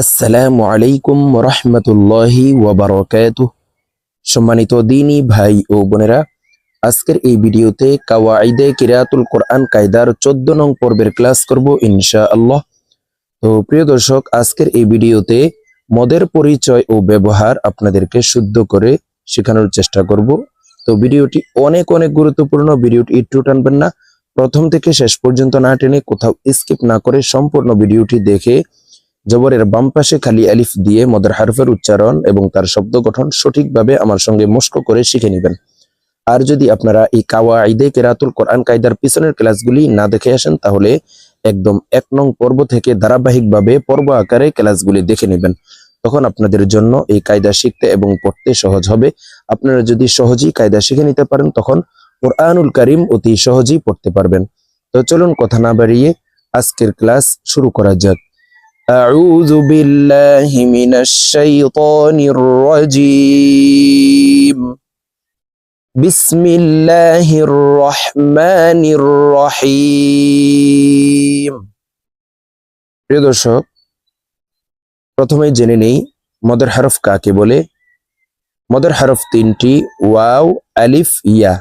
আসসালামু আলাইকুম রহমতুল্লাহি ওয়াবারকাত সম্মানিত দিনী ভাই ও বোনেরা, আজকের এই ভিডিওতে কাওয়াইদে কিরাতুল কোরআন কায়দার চোদ্দ নং পর্বের ক্লাস করব ইনশা আল্লাহ তো প্রিয় দর্শক, আজকের এই ভিডিওতে মদের পরিচয় ও ব্যবহার আপনাদেরকে শুদ্ধ করে শেখানোর চেষ্টা করব। তো ভিডিওটি অনেক অনেক গুরুত্বপূর্ণ, ভিডিওটি একটু টানবেন না। প্রথম থেকে শেষ পর্যন্ত না টেনে কোথাও স্কিপ না করে সম্পূর্ণ ভিডিওটি দেখে জবরের বাম পাশে খালি আলিফ দিয়ে মদের হারফের উচ্চারণ এবং তার শব্দ গঠন সঠিকভাবে আমার সঙ্গে মস্ক করে শিখে নেবেন। আর যদি আপনারা এই কাওয়া আইদে কেরাতুল কোরআন কায়দার পিছনের ক্লাসগুলি না দেখে আসেন, তাহলে একদম এক নং পর্ব থেকে ধারাবাহিকভাবে পর্ব আকারে ক্লাসগুলি দেখে নেবেন। তখন আপনাদের জন্য এই কায়দা শিখতে এবং পড়তে সহজ হবে। আপনারা যদি সহজেই কায়দা শিখে নিতে পারেন, তখন কোরআনুল করিম অতি সহজেই পড়তে পারবেন। তো চলুন কথা না বাড়িয়ে আজকের ক্লাস শুরু করা যাক। أعوذ بالله من الشيطان الرجيم بسم الله الرحمن الرحيم প্রিয় দর্শক প্রথমে জেনে নেই মদের হরফ কাকে বলে মদের হরফ তিনটি ওয়াও আলিফ ইয়া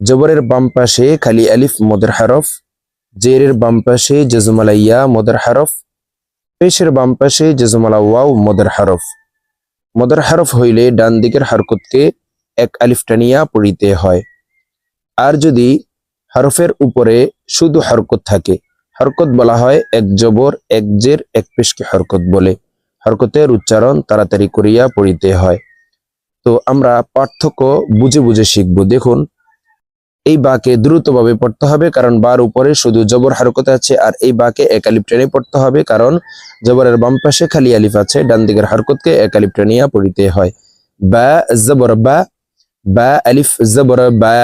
জবরের বাম পাশে খালি আলিফ মদের হরফ জেরের বাম পাশে জজমালা ইয়া, মদের হরফ। পেশের বাম পাশে জজমালা ওয়াও, মদের হরফ। মদের হরফ হইলে ডান দিকের হরকতকে এক আলিফ টানিয়া পড়িতে হয়। আর যদি হরফের উপরে শুধু হরকত থাকে, হরকত বলা হয় এক জবর, এক জের, এক পেশকে হরকত বলে। হরকতের উচ্চারণ তাড়াতাড়ি করিয়া পড়িতে হয়। তো আমরা পার্থক্য বুঝে বুঝে শিখব। দেখুন এই বাকে দ্রুতভাবে পড়তে হবে, কারণ বার উপরে শুধু জবর হারকত আছে আর এই বাকে একালিপ টেনে পড়তে হবে, কারণ জবরের বাম পাশে খালি আলিফ আছে, ডান দিকের হারকতকে এক আলিফ টেনিয়া পড়িতে হয়। বা, জবর, বা বা, আলিফ, জবর, বা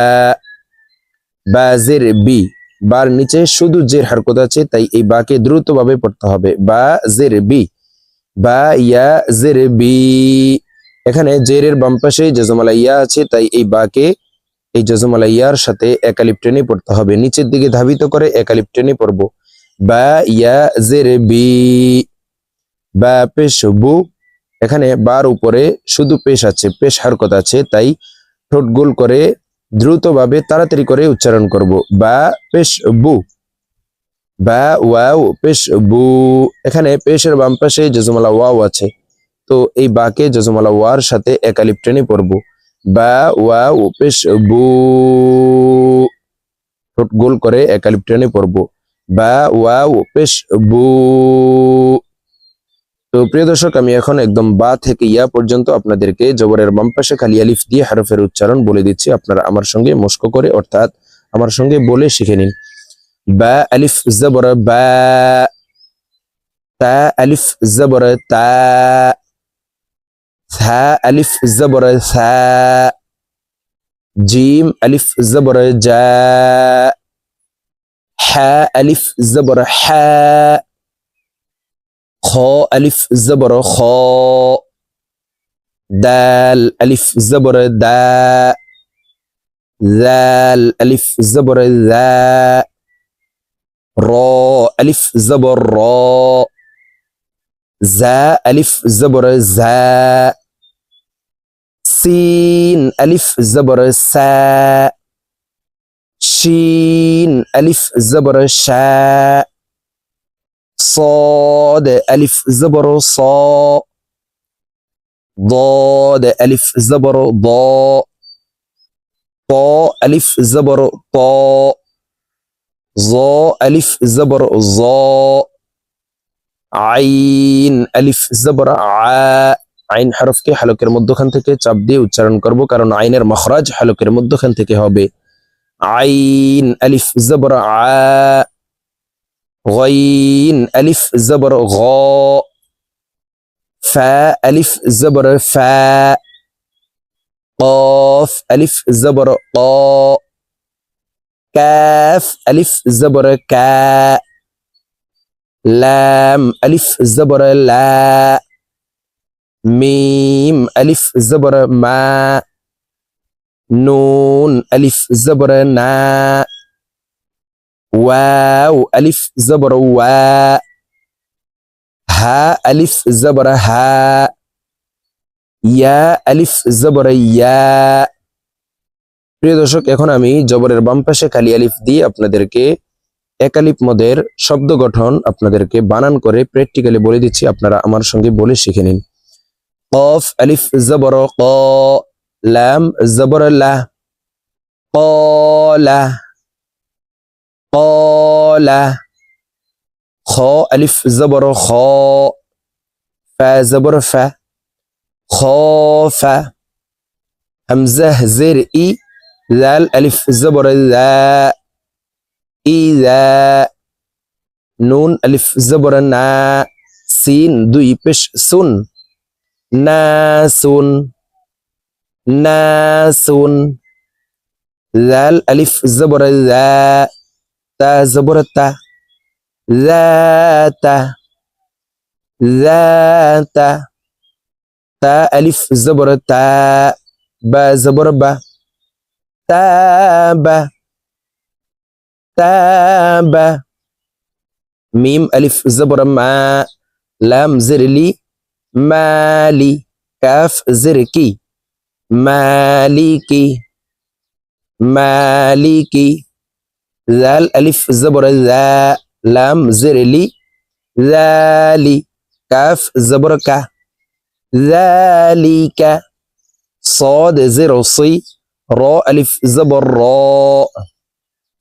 বা, জের, বি। বার নিচে শুধু জের হারকত আছে, তাই এই বাকে দ্রুতভাবে পড়তে হবে। বা, জের, বি। বা, ইয়া, জের, বি। এখানে জেরের বাম পাশে জজমালা ইয়া আছে, তাই এই বাকে এই জজমালা ইয়ার সাথে একালিপ টেনে পড়তে হবে। নিচের দিকে ধাবিত করে একালিপ টেনে পড়ব। বা ইয়া জের বি বা পেশ বু। এখানে বার উপরে শুধু পেশ আছে, পেশ হারকত আছে, তাই ঠোঁট গোল করে দ্রুতভাবে তাড়াতাড়ি করে উচ্চারণ করব। বা পেশ বু, বা ওয়াও, পেশ বু। এখানে পেশের বাম পাশে জজমালা ওয়াও আছে। তো এই বাকে জজমালা ওয়ার সাথে একালিপ টেনে পড়ব। বা ওয়াও পেশ, বু। ঠোঁট গোল করে একালিপ পড়ব। বা ওয়াও পেশ, বু। তো প্রিয় দর্শক, আমি এখন একদম বা থেকে ইয়া পর্যন্ত আপনাদেরকে জবরের বাম পাশে খালি আলিফ দিয়ে হারফের উচ্চারণ বলে দিচ্ছি। আপনারা আমার সঙ্গে মস্ক করে, অর্থাৎ আমার সঙ্গে বলে শিখে নিন। বা, আলিফ, জবর, বা। তা, আলিফ, জবর, তা। ثاء ألف الزبر ثاء جيم ألف الزبر جاء حاء ألف الزبر حاء خاء ألف الزبر خاء دال ألف الزبر داء ذال ألف الزبر ذاء راء ألف الزبر راء زا ألف زبر زا سين ألف زبر سا شين ألف زبر شا صاد ألف زبر صا ضاد ألف زبر ضاء طاء ألف زبر طاء ظا ألف زبر ظاء আইন আলিফ জবর আ আইন হরফকে হালকের মধ্যখান থেকে চাপ দিয়ে উচ্চারণ করব কারণ আইনের মখরাজ হালকের মধ্যখান থেকে হবে আইন আলিফ জবর আ غين ألف زبر غاء فاء ألف زبر فاء قاف ألف زبر قاء كاف ألف زبر كاء লাম আলিফ জবর লা, মিম আলিফ জবর মা, নুন আলিফ জবর না, ওয়াও আলিফ জবর ওয়া, হা আলিফ জবর হা, ইয়া আলিফ জবর ইয়া। প্রিয় দর্শক, এখন আমি জবরের বাম পাশে খালি আলিফ দিয়ে আপনাদেরকে একালিপ মদের শব্দ গঠন আপনাদেরকে বানান করে প্র্যাকটিক্যালি বলে দিচ্ছি, আপনারা আমার সঙ্গে বলে শিখে নিন। কফ, আলিফ, জবর, ক, লাম, জবর, লা কলা খ, আলিফ, জবর, খ, ফা, জবর জের, ই, লাল, আলিফ, জবর, লা ইযা নুন আলিফ জবর না সিন দুই পেশ সুন নাসুন নাসুন লাল আলিফ জবর লা তা জবর তা ذات ذات تا ألف زبر تا با زبر با تاب كتابة. ميم ألف زبر ما. لام زر لي. مالي. كاف زر كي. مالكي مالكي ذال ألف زبر ذا. لام زر لي. ذالي. كاف زبر كا ذلك صاد زر صي. راء ألف زبر راء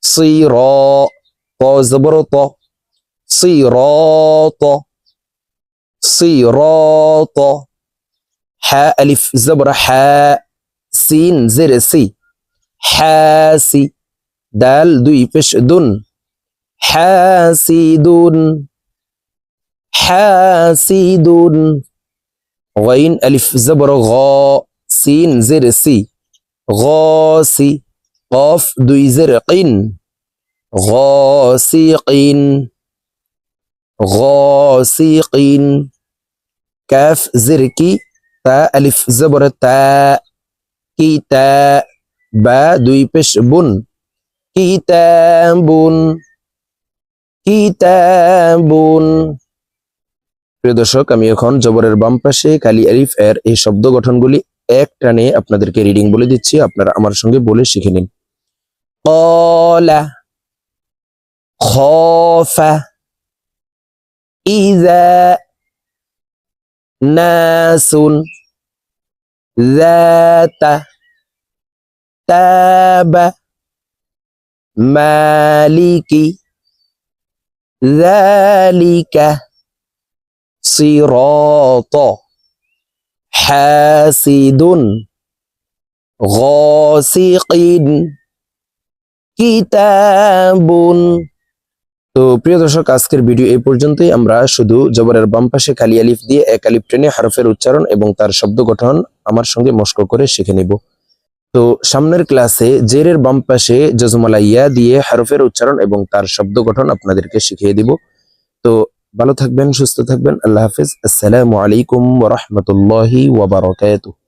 صراط زبرطة صراط صراط حاء ألف زبر حاء. سين زر سي. حاسي. دال دوي فش دون. حاسي دون. حاسي دون. غين ألف زبر غا سين زر سي. غاسي قاف دوي زرقين غاسقين غاسقين كاف زركي تا ألف زبر تا كيتا با دوي بش بن كتاب কিতাবুন প্রিয় দর্শক আমি এখন জবরের বাম পাশে কালি আলিফ এর এই শব্দ গঠনগুলি এক টানে আপনাদেরকে রিডিং বলে দিচ্ছি আপনারা আমার সঙ্গে বলে শিখে নিন قال خاف. إذا ناس ذات تاب مالك ذلك صراط حاسد غاسق. কিতাব তো প্রিয় দর্শক, আজকের ভিডিও এই পর্যন্তই। আমরা শুধু জবরের বাম পাশে খালি আলিফ দিয়ে এক আলিফ টেনে হরফের উচ্চারণ এবং তার শব্দ গঠন আমার সঙ্গে মস্ক করে শিখে নিব। তো সামনের ক্লাসে জেরের বাম পাশে জজমালা ইয়া দিয়ে হরফের উচ্চারণ এবং তার শব্দ গঠন আপনাদেরকে শিখিয়ে দিব। তো ভালো থাকবেন, সুস্থ থাকবেন। আল্লাহ হাফিজ। আসসালামু আলাইকুম ওয়া রাহমাতুল্লাহি ওয়া বারাকাতুহু।